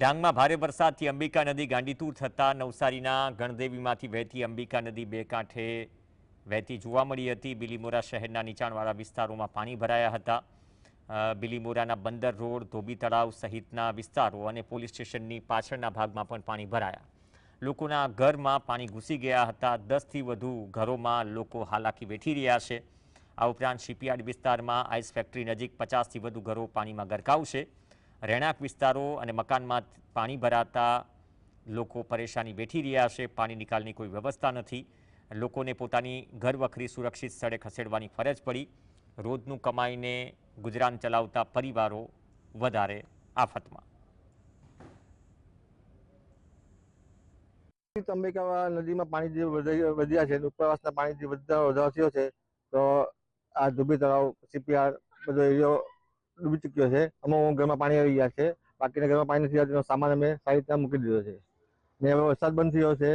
ડાંગમાં ભારે વરસાદથી અંબિકા નદી ગાંડીતુર થતાં નવસારીના ગણદેવીમાંથી વહેતી અંબિકા નદી બે કાંઠે વહેતી જોવા મળી હતી. બિલીમોરા શહેરના નીચાણવાળા વિસ્તારોમાં પાણી ભરાયા હતા. બિલીમોરાના બંદર રોડ, ધોબી તળાવ સહિતના વિસ્તારો અને પોલીસ સ્ટેશનની પાછળના ભાગમાં પણ પાણી ભરાયા. લોકોના ઘરમાં પાણી ઘૂસી ગયા હતા. દસથી વધુ ઘરોમાં લોકો હાલાકી વેઠી રહ્યા છે. આ ઉપરાંત શિપયાર્ડ વિસ્તારમાં આઈસ ફેક્ટરી નજીક પચાસથી વધુ ઘરો પાણીમાં ગરકાવશે છે. રહેણાંક વિસ્તારો અને મકાનમાં પાણી ભરાતા લોકો પરેશાની વેઠી રહ્યા છે. પાણી નિકાલની કોઈ વ્યવસ્થા નથી. લોકોને પોતાની ઘર વખરી સુરક્ષિત સ્થળે ખસેડવાની ફરજ પડી. રોજનું કમાઈને ગુજરાન ચલાવતા પરિવારો વધારે આફતમાં. અંબિકા નદીમાં પાણી જે વધ્યા છે, ઉપરવાસના પાણી જે વધતા વધારો થયો છે, તો આ ધુબી તળાવ સીપીઆર બધો એરિયો ડૂબી ચૂક્યો છે. અમુક ઘરમાં પાણી આવી ગયા છે. બાકીના ઘરમાં પાણી નથી આવતું સામાન અમે સારી રીતના મૂકી દીધો છે. ને હવે વરસાદ બંધ થયો છે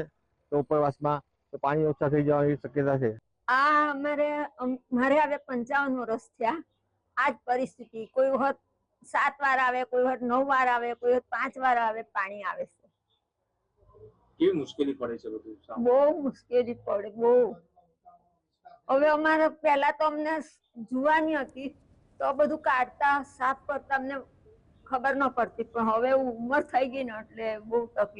તો ઉપરવાસમાં તો પાણી ઓછા થઈ જવાની શક્યતા છે. આ અમારે મારે હવે પંચાવન વર્ષ થયા. આ જ પરિસ્થિતિ કોઈ વખત સાત વાર આવે કોઈ વખત નવ વાર આવે કોઈ વખત પાંચ વાર આવે પાણી આવે છે. કેવી મુશ્કેલી પડે છે બધું? બહુ મુશ્કેલી પડે બહુ. હવે અમારે પહેલા તો અમને જુવાની હતી. તો બધું કાઢતા સાફ કરતા અમને ખબર ન પડતી, પણ હવે ઉંમર થઈ ગઈ ને એટલે બહુ તકલીફ